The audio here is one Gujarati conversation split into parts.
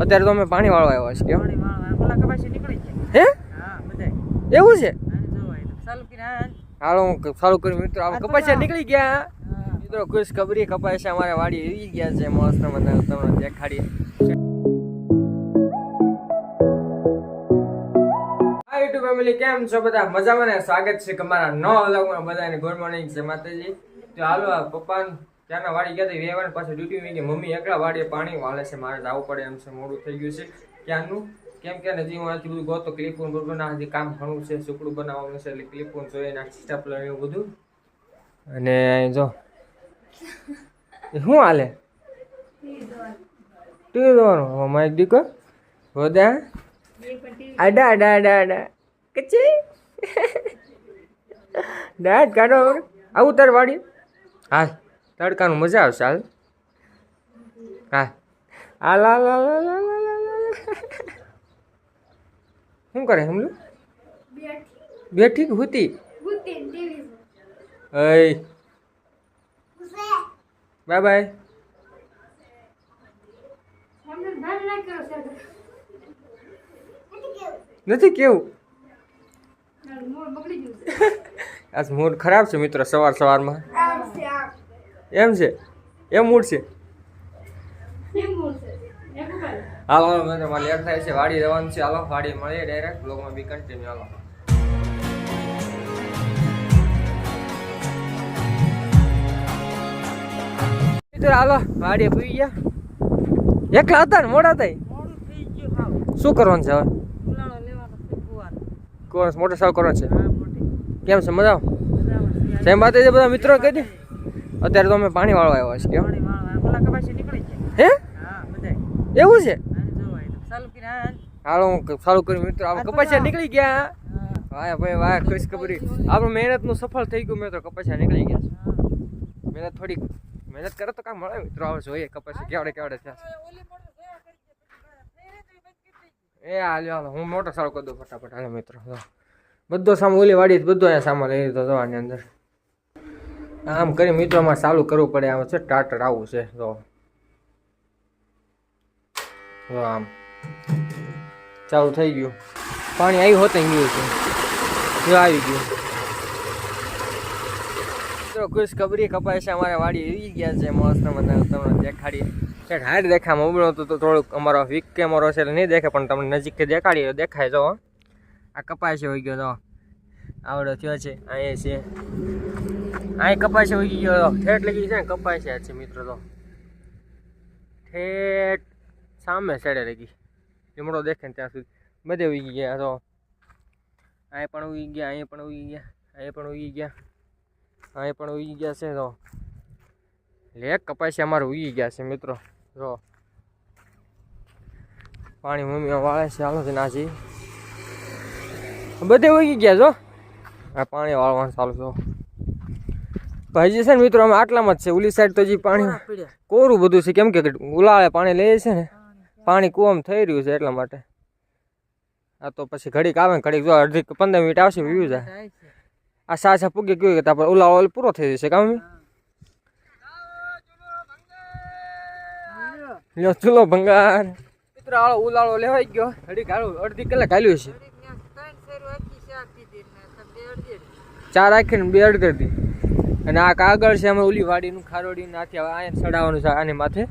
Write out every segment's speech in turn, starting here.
અત્યારે તો અમે પાણી વાળવા આવ્યા છીએ. હે? એવું છે? હાલો. હું ચાલુ કરી મિત્રો. આપણે કપાસિયા નીકળી ગયા. મિત્રો ખુશ ખબરી કપાસિયા અમારે વાડી આવી ગયા છે મસ્ત મને તમને દેખાડીએ. યુટ્યુબ ફેમિલી કેમ છો બધા? મજામાં ને? સ્વાગત છે તમારા નવા વ્લોગમાં બધાને. ગુડ મોર્નિંગ છે માતાજી. તો હાલો આ પપ્પા ત્યાંના વાડી ગયા હતા વેવાને પાછળ ડ્યુટી ગઈ મમ્મી એકલા વાડીએ પાણી વાળે છે. મારે જવું પડે એમ છે. મોડું થઈ ગયું છે. ક્યાંનું? કેમ કે હજી હું આથી બધું ગોતો. ક્લિપું બધું ના હજી કામ ઘણું છે. સુકડું બનાવવાનું છે એટલે ક્લિપું જોઈએ ના સ્ટેપલર એવું બધું. અને જો. શું હાલે? ટીવી જોવાનું મારી દીકો હોદા આડા આડા આડા આડા. કચી. દાંત કાઢો. આવું તાર વાડી હા તડકાનું મજા આવશે હાલ? હા. આ લા લા લા લા શું કરે હમલું બેઠી હુતી. હય બાય બાય નથી કેવું. આજ મૂડ ખરાબ છે મિત્રો સવાર સવારમાં. એમ છે? એમ મૂડ છે? હાલો હાલો મને મારે લેટ થાય છે વાડી જવાનું છે. હાલો વાડી મળીએ ડાયરેક્ટ બ્લોગમાં બી કન્ટિન્યુ હાલો. મિત્રો હાલો વાડીએ પૂઈ ગયા. એકલા હતા ને? મોડા થાય? થઈ ગયું હાવ. શું કરવાનું છે હવે? કોણ? મોટર સાવ કરવાનું છે? કેમ છે? મજા. જય માતાજી બધા મિત્રો કહી દે અત્યારે તો અમે પાણી વાળવા આવ્યા છીએ. હે? એવું છે? હાલો. હું ચાલુ કર્યું મિત્રો. આપણે કપાસિયા નીકળી ગયા. વાહ ભાઈ વાહ ખુશ ખબરી. આપણું મહેનતનું સફળ થઈ ગયું મિત્રો. કપાસિયા નીકળી ગયા. છે. મહેનત થોડીક મહેનત કરે તો કામ મળે મિત્રો. આવે જોઈએ કપાસિયા કેવડે કેવડે થયા એ હાલ હાલો હું મોટો સારું કરી દઉં ફટાફટ. હાલે મિત્રો. બધો સામાન ઓલી વાડી બધો અહીંયા સામાન લઈ લીધો જવાની અંદર. આમ કરી મિત્રોમાં ચાલુ કરવું પડે. આમ છે ટાટર આવું છે. તો આમ. ચાલુ થઈ ગયું. પાણી આવ્યું હોત ગયું છે જો આવી ગયું. મિત્રો, ખુશ ખબરી કપાય છે અમારે વાડી. આવી ગયા છે મસ્ત મને તમને દેખાડી સેટ હાર્ડ દેખાય મોબાઈલ તો થોડુંક અમારો વીક કેમેરો છે એટલે નહીં દેખે, પણ તમને નજીકથી દેખાડીએ દેખાય, જો. આ કપાય હોઈ ગયો તો આવડો થયો છે. અહીંયા છે. કપાય છે હોઈ ગયો ઠેઠ લગી છે ને કપાય છે મિત્રો તો. ઠેઠ સામે સાઈડે લગી લીમડો દેખે ને ત્યાં સુધી. બધે ઉગી ગયા તો. અહીં પણ ઉગી ગયા અહીંયા પણ ઉગી ગયા અહીંયા પણ ઉગી ગયા, અહીં પણ ઉગી ગયા છે તો. લેક કપાસી અમારે ઉગી ગયા છે મિત્રો. જો. પાણી મમ્મી વાળે છે, હાલો છે નાસી. બધે ઉગી ગયા જો. આ પાણી વાળવાનું ચાલુ છો. ભાઈ છે ને મિત્રો અમે આટલામાં જ છે. ઓલી સાઈડ તો હજી પાણી કોરું બધું છે. કેમ કે ઉલાળે પાણી લે છે ને પાણી કુવામ થઈ રહ્યું છે એટલા માટે. આ તો પછી ઘડીક આવે ને ઘડીક જો અડધી પંદર મિનિટ આવશે વ્યૂ જાય. આ સાછા પૂગે કયું કે તાપર ઉલાળો પૂરો થઈ જશે કામ. લ્યો ચૂલો ભંગાર. મિત્રો આળો ઉલાળો લેવાઈ ગયો. ઘડીક આળો અડધી કલાક હાલ્યું છે ચાર આખી ને બે અડધી. અને આ કાગળ છે અમે ઓલી વાડીનું ખારોડી નાથી હવે અહીંયા ચડાવવાનું છે આની માથે.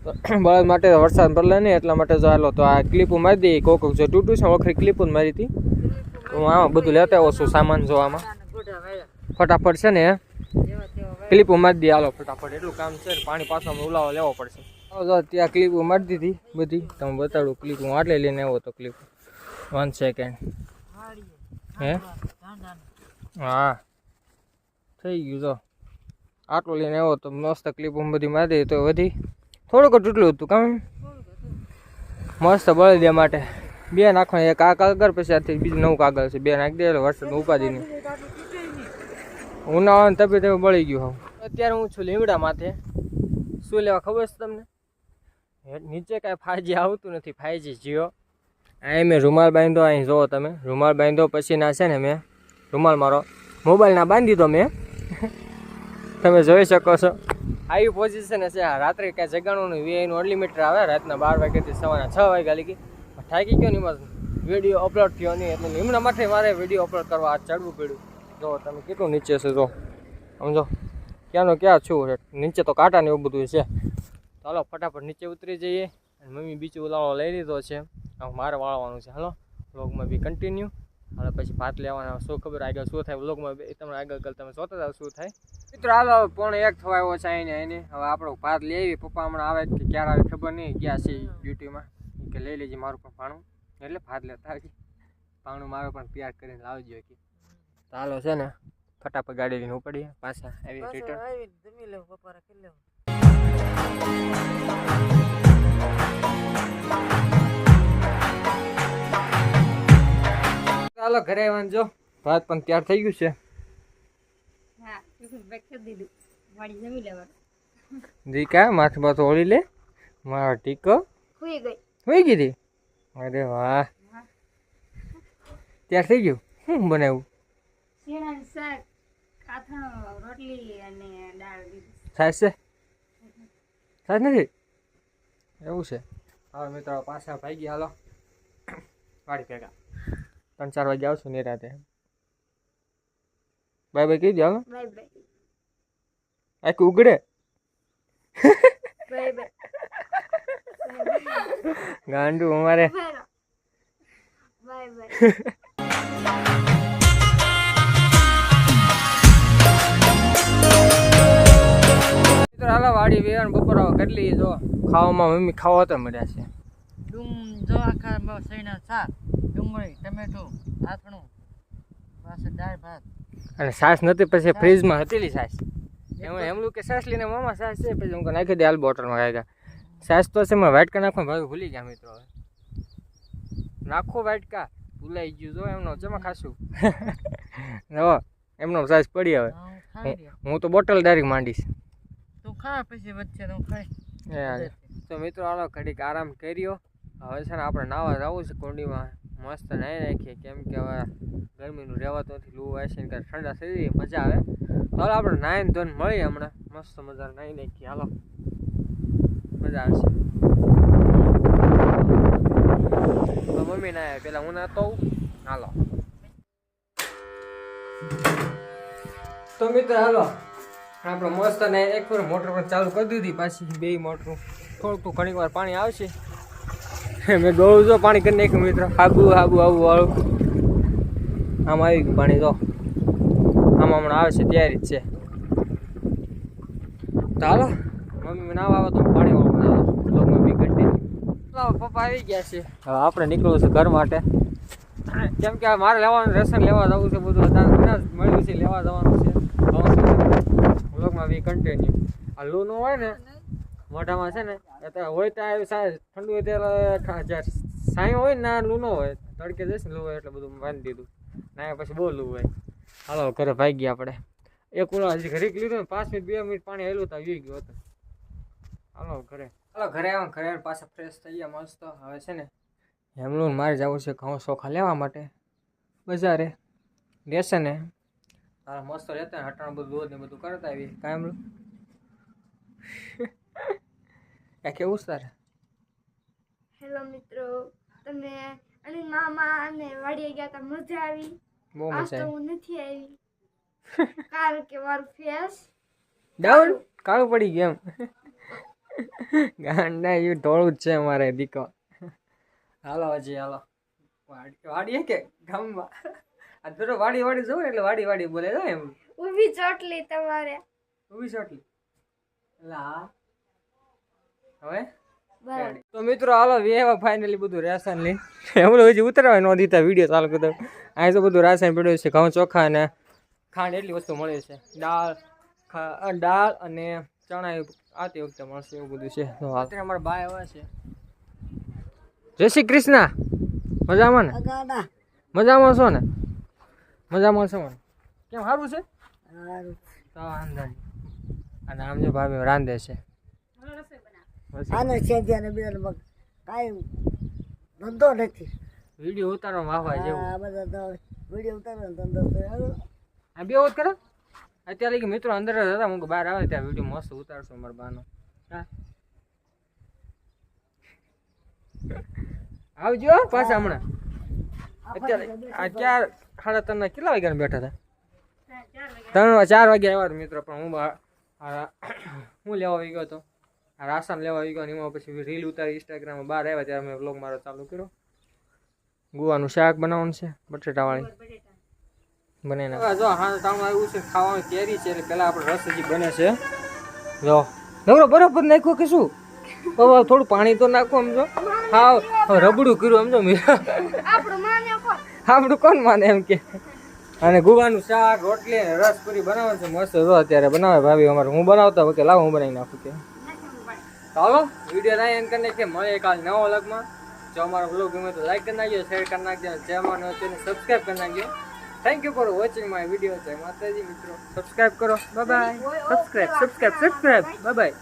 બળદ માટે વરસાદ પડે નહીં એટલા માટે જો હાલો તો આ ક્લિપો મારી દઈએ કોક જો તૂટું છે ઓખરી ક્લિપો જ મારી હતી. હું આમાં બધું લેતા આવું છું સામાન જો આમાં આને ગોઢા વાળ્યા. ફટાફટ છે ને ક્લિપો મારી દઈએ હાલો ફટાફટ. એટલું કામ છે ને પાણી પાછો ઉલાવો લેવો પડશે. જો ત્યાં ક્લિપો મારી દીધી બધી. તમે બતાડું ક્લિપ હું આટલે લઈને આવ્યો તો ક્લિપ વન સેકન્ડ હે? હા. થઈ ગયું જો. આટલું લઈને આવ્યો તો મસ્ત ક્લિપ બધી મારી દઈએ તો વધી થોડુંક તૂટલું હતું કામ મસ્ત બળી દે માટે. બે નાખવાનું એક આ કાગળ પછી આથી બીજું નવું કાગળ છે. બે નાખી દે એટલે વરસાદમાં ઉપાધિ. ઉનાળાની તબિયત હવે બળી ગયું હું અત્યારે હું છું લીમડા માથે શું લેવા ખબર છે તમને? નીચે કાંઈ ફાઈજી આવતું નથી ફાઈજી જીઓ. અહીં મેં રૂમાલ બાંધ્યો, અહીં જુઓ તમે. રૂમાલ બાંધ્યો પછી ના છે ને મેં. રૂમાલ મારો. મોબાઈલ ના બાંધી દીધો મેં. તમે જોઈ શકો છો. આવી પોઝિશન છે રાત્રે ક્યાં જગાણું નહીં વીઆઈનું અનલિમિટેડ આવે. રાતના બાર વાગ્યાથી સવારના છ વાગ્યા લગી. થાકી ગયો નહીં બસ વીડિયો અપલોડ થયો નહીં. એટલે એમના માટે મારે વીડિયો અપલોડ કરવા ચડવું પડ્યું. જો, તમે કેટલું નીચે છે, જો. સમજો? ક્યાંનો ક્યાં છું નીચે તો કાંટા ને એવું બધું છે. ચાલો, ફટાફટ નીચે ઉતરી જઈએ. અને મમ્મી બીજું ઉલાળો લઈ લીધો છે. મારે વાળવાનું છે. હાલો વ્લોગમાં બી કન્ટિન્યુ હવે પછી ભાત લેવાના. શું ખબર આગળ શું થાય? વ્લોગમાં તમને આગળ આગળ તમે જોતા હતા શું થાય? મિત્રો હાલો પણ પોણે એક થવા આવ્યો છે આઈને આઈને. હવે આપણો ભાત લેવી આવી પપ્પા હમણાં આવે કે ક્યારે આવે ખબર નહીં. ગયા છે ડ્યુટીમાં કે લઈ લેજે મારું પણ ભાણું. એટલે ભાત લેતા આવજે ભાણું મારું પણ પ્યાર કરીને લાવજો કે તો હાલો છે ને ફટાફટ ગાડી લઈને ઉપડીએ. પાછા આવી રિટર્ન આવીને જમી લેવું બપોરે કરી લેવું. ચાલો ઘરે આવવાનું જો. ભાત પણ તૈયાર થઈ ગયું છે. હા કરી દીધું. વાડી જમી લેવાનું. દીકા માથે માથું ઓળી લે. મારો ટીકો. ખુઈ ગઈ. હતી? અરે વાહ. તૈયાર થઈ ગયું? શું બનાવ્યું? શેણાનું શાક કાથણો રોટલી અને દાળ સાસ છે? સાસ નથી? એવું છે. હવે મિત્રો પાછા ભાઈ ગયા હાલો. વાડી ભેગા. ત્રણ ચાર વાગે આવશું નિરાતે બાય બાય કહી દે હાલો. આખી ઉગડે. ગાંડું અમારે. બાય હાલો વાડી વેણ બપોરા કરી લઈએ જો. ખાવામાં મમ્મી ખાવા તો મળ્યા છે. ડુંગ જો આખા સૈના શાક ડુંગળી ટમેટું આથણું પાસે દાળ ભાત. અને સાસ નથી પછી ફ્રીજમાં હતીલી સાસ. એમાં એમલું કે સાસ લઈને મામા સાસ છે પછી હું નાખી દે હાલ બોટલમાં કાંઈ સાસ તો છે મેં વાટકા નાખવા ભાઈ ભૂલી ગયા મિત્રો હવે. નાખો વાટકા ભૂલાઈ ગયું જો એમનો જમા ખાશું. હો એમનો સાસ પડી હવે. હું તો બોટલ ડાયરેક્ટ માંડીશ. તું ખા પછી વચ્ચે તું ખાઈ એ તો મિત્રો આલો ઘડીક આરામ કર્યો. હવે છે ને આપણે નાવા જવું છે કુંડીમાં. મસ્ત નાહી નાખીએ. કેમ કે હવે ગરમીનું રહેવાતું નથી. લૂ આવે છે ને ઠંડા થઈ જાય મજા આવે. તો હવે આપણે નાહીને ધોઈને મળીએ હમણાં. મસ્ત મજા નાહી નાખીએ. હાલો. મજા આવશે. મમ્મી ના પેલા હું નાતો. હાલો. તો મિત્ર, હાલો. આપણે મસ્ત ને એક વાર મોટર પણ ચાલુ કરી દીધી પાછી. બે મોટર. થોડુંક તો ઘણી વાર પાણી આવશે. મેં ગયું જો પાણી કરી નાખ્યું મિત્ર. હાબુ હાબુ આવું વાળું આમ આવી ગયું પાણી તો આમાં હમણાં આવશે તૈયારી જ છે. ચાલો મમ્મી ના આવે તો પાણી વાળું ચાલો બી કન્ટિન્યુ પપ્પા આવી ગયા છે. હવે આપણે નીકળવું છે ઘર માટે. કેમ કે મારે લેવાનું, રેશન લેવા જવું છે બધું. મળ્યું છે, લેવા જવાનું છે. લોકમાં બી કન્ટિન્યુ આ લૂનું હોય ને, મોઢામાં છે ને અત્યારે હોય તો એવું સાહેબ. ઠંડુ હોય ત્યારે સાયો હોય ને ના લૂ નો હોય. તડકે જશે ને લૂ હોય એટલે બધું બાંધી દીધું. ના પછી બોલું હોય હાલો ઘરે ભાઈ ગયા આપણે. એક ઉલા હજી ઘરે લીધું ને પાંચ મિનિટ બે મિનિટ પાણી હેલું તો આવી ગયું હતું. હાલો ઘરે. હાલો ઘરે આવ્યા ઘરે પાછા ફ્રેશ થઈ ગયા મસ્ત. હવે છે ને હેમલું મારે જવું છે ઘઉં ચોખા લેવા માટે. બજારે. રહેશે ને? તારા મસ્ત રહેતા ને હટાણ બધું દૂધ ને બધું કરતા આવીએ. કાયમ આ કેવું સર? હેલો મિત્રો. તમે અને મામા અને વાડીએ ગયા તા મજા આવી. બહુ મજા આવી. હું નથી આવી. કારણ કે મારું ફેસ ડાઉન કાળું. પડી ગયું એમ? ગાંડા એવું ઢોળું જ છે અમારે દીકો હાલો હજી હાલો. વાડી કે? ગામમાં. આ તો વાડી વાડી જવું એટલે વાડી વાડી બોલે એમ. ઊભી ચોટલી તમારે. ઊભી ચોટલી. હા હવે? તો મિત્રો હાલો વેવા ફાઇનલી બધું રાશન લઈ. એમણે હજી ઉતરવા ન દીધા વીડિયો ચાલુ કરતો અહીં તો બધું રાશન પડ્યું છે ઘઉં ચોખા અને ખાંડ એટલી વસ્તુ મળે છે. દાળ ખા- દાળ અને ચણા એવું આવતી વખતે મળશે એવું બધું છે. તો અત્યારે અમારા બાય આવે છે. જય શ્રી કૃષ્ણ. મજામાં ને? મજામાં છો ને? મજામાં છો ને? કેમ સારું છે? સારું. તો વાંધો નહીં. અને આમ જો ભાભી રાંધે છે. આને છે અને બીજા કાંઈ ધંધો નથી. વીડિયો ઉતારવા વાહવા જેવું. આ બધા તો વીડિયો ઉતારો ધંધો તો આ બે ઓત કરે. અત્યારે કે મિત્રો અંદર જ હતા હું બહાર આવે ત્યાં વીડિયો મસ્ત ઉતારશું મારા બાનો. હા. આવજો પાછા હમણાં. અત્યારે આ ચાર સાડા ત્રણ કેટલા વાગ્યા બેઠા હતા? ત્રણ ચાર વાગ્યા આવ્યા મિત્રો પણ હું હું લેવા આવી ગયો હતો. રાશન લેવા આવી ગયો અને એમાં પછી રીલ ઉતારી ઇન્સ્ટાગ્રામમાં બહાર આવ્યા ત્યારે મેં બ્લોગ મારો ચાલુ કર્યો. ગુવાનું શાક બનાવવાનું છે બટેટાવાળી. બને ના. જો હા ટાણું આવ્યું છે ખાવાની કેરી છે એટલે પહેલાં આપણે રસ હજી બને છે. જો. નવરો બરાબર નાખ્યો કે શું? હવે થોડું પાણી તો નાખો સમજો હા રબડું કર્યું સમજો મીરા આપણું માને કોણ? આપણું કોણ માને એમ કે? અને ગુવાનું શાક રોટલી અને રસ પૂરી બનાવવાનું છે. મસ્ત જો અત્યારે બનાવે ભાભી અમારે. હું બનાવતા વખતે લાવો હું બનાવી નાખું કે. ચાલો વીડિયો ના એન્ડ કરીને કે મળે કાલ નવો અલગમાં જો અમારો બ્લોગ ગમે તો લાઈક કરી નાખજો શેર કરી નાખજો ચેનલ સબસ્ક્રાઈબ કરી નાખજો. Thank you for watching my video જય માતાજી, મિત્રો. સબસ્ક્રાઈબ કરો. Bye bye subscribe subscribe subscribe bye